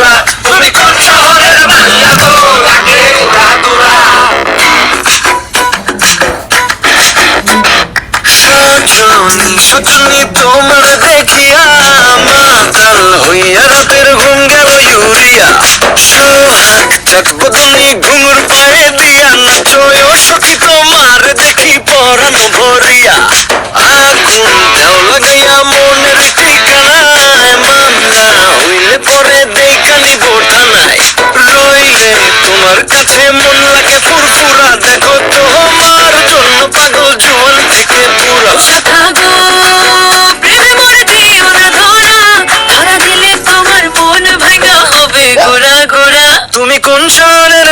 পুরা তুমি সজনী সজনী তোমার দেখিয়া, মাতাল হইয়া রাতের ঘুম গেল ইউরিয়া। থাকব তুমি ঘুঙুর তোমার মোল্লাকে ফুরফুরা দেখো তোমার জন্য পাগল জুয়ান থেকে পুরা তুমি কোন শহরের